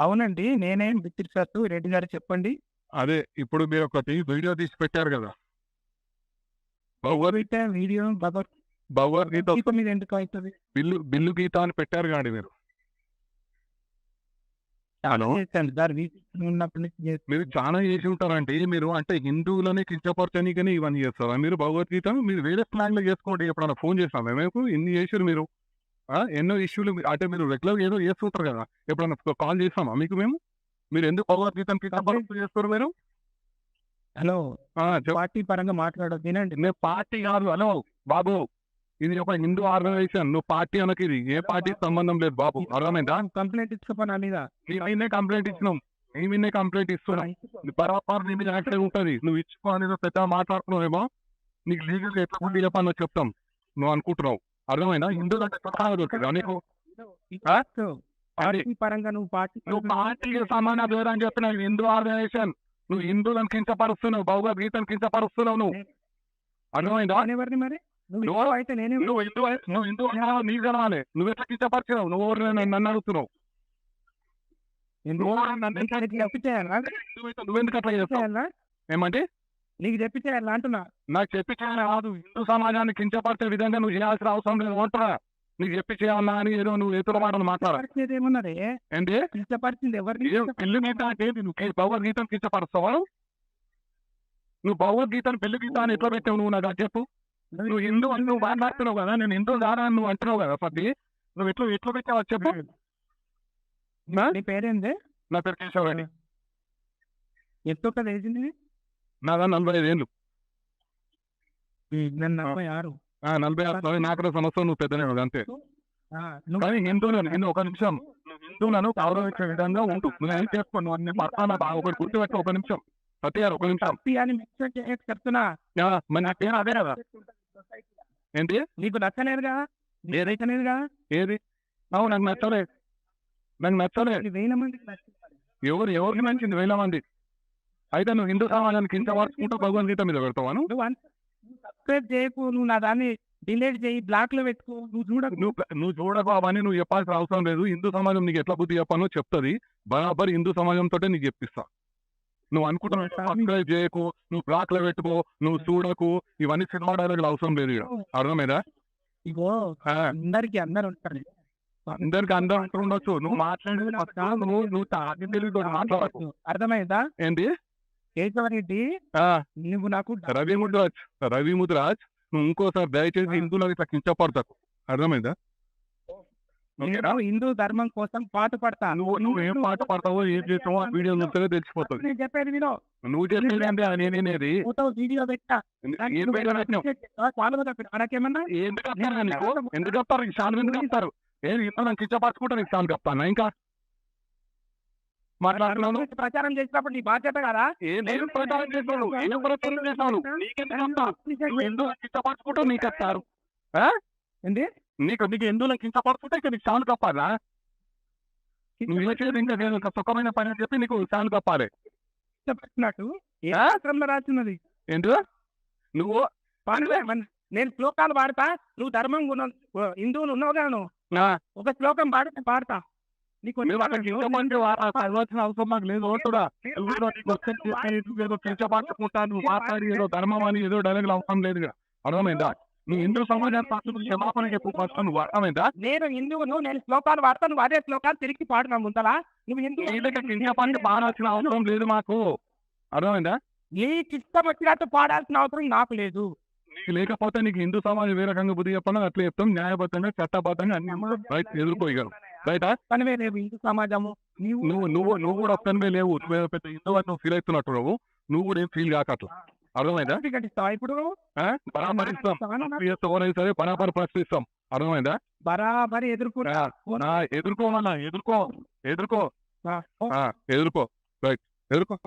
అవునండి. నేనేం బిత్తిరి సార్ రెడ్డి గారు చెప్పండి. అదే ఇప్పుడు మీరు ఒకటి వీడియో తీసి పెట్టారు కదా. వీడియో భగవద్గీత గీత మీద ఎందుకు అవుతుంది? బిల్లు బిల్లు గీత అని పెట్టారు కాండి మీరు. మీరు చాలా చేసి ఉంటారంటే మీరు అంటే హిందువులని కించపరచనీకని ఇవన్నీ చేస్తారా? మీరు భగవద్గీత మీరు వేరే స్లాంగ్లో చేసుకోండి. ఎప్పుడన్నా ఫోన్ చేస్తాం మేము ఇన్ని చేసారు మీరు? ఎన్నో ఇష్యూలు అంటే మీరు రెగ్యులర్ ఏదో చేస్తుంటారు కదా ఎప్పుడన్నా కాల్ చేస్తామా మీకు మేము? మీరు ఎందుకు భగవద్గీతను కించపరుస్తూ చేస్తారు మీరు? హలో పార్టీ పరంగా మాట్లాడదు వినండి. నేను పార్టీ కాదు హలో బాబు. ఇది ఒక హిందూ ఆర్గనైజేషన్ నువ్వు పార్టీ అనకి ఇది. ఏ పార్టీ సంబంధం లేదు బాబు. అర్థమైందా? కంప్లైంట్ ఇచ్చుకోపని మీద. నేనే కంప్లైంట్ ఇచ్చినాం. మేమే కంప్లైంట్ ఇస్తున్నాం. బరాబర్ నీ మీద యాక్షన్ ఉంటుంది. నువ్వు ఇచ్చుకో అనేది పెద్ద మాట్లాడుతున్నావేమో నీకు లీగల్ ఎట్లా ఉండి చెప్పాలో చెప్తాం. నువ్వు అనుకుంటున్నావు. అర్థమైనా హిందువులు అంటే స్వతహాగా దొరికిందా నీకు ఆ? పార్టీ పరంగా నువ్వు పార్టీ నువ్వు పార్టీకి సమాన వేరే అని చెప్పిన హిందూ ఆర్గనైజేషన్ నువ్వు హిందువులను కించపరుస్తున్నావు భగవద్గీతను కించపరుస్తున్నావు నువ్వు. అర్థమైందా? ఎవరిని మరి? నువ్వు అయితే నేనే నువ్వు హిందూ నువ్వు హిందూ అన్నావు, నీకు తెలవాలి నువ్వు ఎట్లా కించపరిచినావు? నువ్వు ఎవరు నన్ను అడుగుతున్నావు? ఎందుకు? నువ్వు నువ్వెందుకు అట్లా చేస్తావు? ఏమంటే నీకు చెప్పి చేయాలా అంటున్నా. నాకు చెప్పి కాదు. హిందూ సమాజాన్ని కించపరిచే విధంగా నువ్వు చేయాల్సిన అవసరం లేదు. అంటారా నీకు చెప్పి చేయాలన్నా అని ఏదో నువ్వు ఎదురు మాటలు పరిస్థితి ఏమన్నది? ఏంటి ఇష్టపరిచింది ఎవరిని పెళ్ళి గీత అంటే? నువ్వు? భగవద్గీతను కించపరుస్తావా నువ్వు? భగవద్గీతను పెళ్ళి గీత అని ఎట్లా పెట్టావు నువ్వు? నాకు చెప్పు. నువ్వు హిందూ అని నువ్వు మాట్లాడుతున్నావు కదా. నేను హిందూ దారా అని నువ్వు అంటున్నావు కదా పది నువ్వు ఎట్లా ఎట్లా పెట్టావు చెప్పు. నా? నీ పేరేంది? నా పేరు కేశవరెడ్డి ఎంతో కదా వేసింది? నాదా నలభై ఐదు ఏళ్ళు. నేను నలభై ఆరు. నలభై ఆరు. నాలుగు సంవత్సరం నువ్వు పెద్దనే అంతే. కానీ హిందువులను హిందూ ఒక నిమిషం. హిందువులను గౌరవించే విధంగా ఉంటూ నువ్వు ఏం చేసుకో నువ్వు అన్ని పడతానా బాగా ఒకటి గుర్తుపెట్టు ఒక నిమిషం. సత్య గారు ఒక నిమిషం. చెప్తున్నా. మరి నా పేరు అదే కదా. ఏంటి? నీకు నచ్చలేదుగా? నీకు నచ్చలేదుగా? ఏది? అవును నాకు నచ్చలే. నాకు నచ్చలే. ఇది వేల మందికి. ఎవరు ఎవరికి నచ్చింది వేల మంది. అయితే నువ్వు హిందూ సమాజానికి ఇంత వరుసుకుంటూ భగవద్గీత మీద పెడతావాను నువ్వు? సబ్స్క్రైబ్ చేయకు నువ్వు నా దాన్ని డిలీట్ చేయి బ్లాక్లో పెట్టుకో నువ్వు చూడకు. నువ్వు నువ్వు చూడకు అవన్నీ నువ్వు చెప్పాల్సిన అవసరం లేదు. హిందూ సమాజం నీకు ఎట్లా బుద్ధి చెప్పానో చెప్తుంది. బరాబర్ హిందూ సమాజంతో నీకు చెప్పిస్తా. నువ్వు అనుకుంటున్నావు సబ్స్క్రైబ్ చేయకు నువ్వు బ్లాక్లో పెట్టుకో నువ్వు చూడకు ఇవన్నీ సినిమా డైలాగులు అవసరం లేదు ఇక్కడ అర్థమైందా? ఇగో అందరికి అందరు ఉంటారు. అందరికి అందరూ అంటూ ఉండొచ్చు. నువ్వు మాట్లాడేది నువ్వు నువ్వు తెలివితో మాట్లాడకు అర్థమైందా? ఏంటి కేశవరెడ్డి నువ్వు నాకు రవి ముద్రాజ్ రవి ముద్రాజ్ నువ్వు ఇంకోసారి దయచేసి హిందువులకు ఇట్లా కించపడతాకు. అర్థమైందా? నేను హిందూ ధర్మం కోసం పాటు పడతా. నువ్వు నువ్వు ఏం పాట పడతావో ఏం చేస్తావో ఆ వీడియో చూస్తే తెలిసిపోతుంది. నేను చెప్పేది వినో. నువ్వు చేసేది అంటే నేనేది? వీడియో పెట్టా. ఏం నాకేమన్నా? ఎందుకు చెప్తారా నీకు? ఎందుకు చెప్తారు? ఏం ఇంత కించపరచుకుంటా నీకు షాన్ చెప్తాను. ఇంకా మాట్లాడుతున్నాను. ప్రచారం చేసినప్పుడు నీ బాధ్యత కదా? నేను ప్రచారం చేస్తాను ఏం ప్రచారం చేస్తాను నీకెందుకు అంతా? నువ్వు ఎందుకు కించపరచుకుంటూ నీకు ఏంటి నీకు నీకు ఎందుకు కించపరచుకుంటే ఇక నీకు నువ్వు ఏం చేయదు ఇంకా నేను ఒక సుఖమైన పని అని చెప్పి నీకు షాన్ కప్పాలి. చెప్పినట్టు రాసినది ఏంటి నువ్వు? నేను శ్లోకాలు పాడతా. నువ్వు ధర్మం హిందువులు ఉన్నావు కదా నువ్వు ఆ, ఒక శ్లోకం పాడితే పాడతా. నీకు మేము అక్కడ కించపరిచే చదవాల్సిన అవసరం మాకు లేదు ఓటుడా ఎవరో నీకు వచ్చి చెప్పేది ఏదో కించపరచుకుంటాను మాట్లాడి ఏదో ధర్మం అని ఏదో డైలాగులు అవసరం లేదు. అర్థమైందా? నువ్వు హిందూ సమాజానికి క్షమాపణ చెప్పు ఫస్ట్ నువ్వు అర్థమైందా? నేను హిందువును నేను శ్లోకాలు పాడతా నువ్వు అదే శ్లోకాలు తిరిగి పాడునా ముందలా నువ్వు హిందూ బాగాల్సిన అవసరం లేదు మాకు. అర్థమైందా? నీకు ఇష్టం వచ్చినట్టు పాడాల్సిన అవసరం నాకు లేదు. లేకపోతే నీకు హిందూ సమాజం ఏ రకంగా బుద్ధి చెప్పాలో అట్లా చెప్తాం. న్యాయబద్ధంగా చట్టబద్ధంగా అన్ని రైట్ రైటా పనివే లేవు. హిందూ సమాజము నీవు నువ్వు నువ్వు నువ్వు కూడా ఒక్కనివే లేవు. నువ్వు పెద్ద హిందూ అని నువ్వు ఫీల్ అవుతున్నట్టు నువ్వు. నువ్వు కూడా ఏం ఫీల్ కాక అట్లా అర్థమైందా? సర్టిఫికెట్ ఇస్తావా ఇప్పుడు? బరాబర్ ఇస్తాం సరే బరాబర్ ప్రశ్నిస్తాం. అర్థమైందా? బరాబరి ఎదుర్కొ ఆ, ఆ, ఎదుర్కోవాలా ఎదుర్కో ఎదుర్కో. ఎదుర్కో. రైట్. ఎదుర్కో.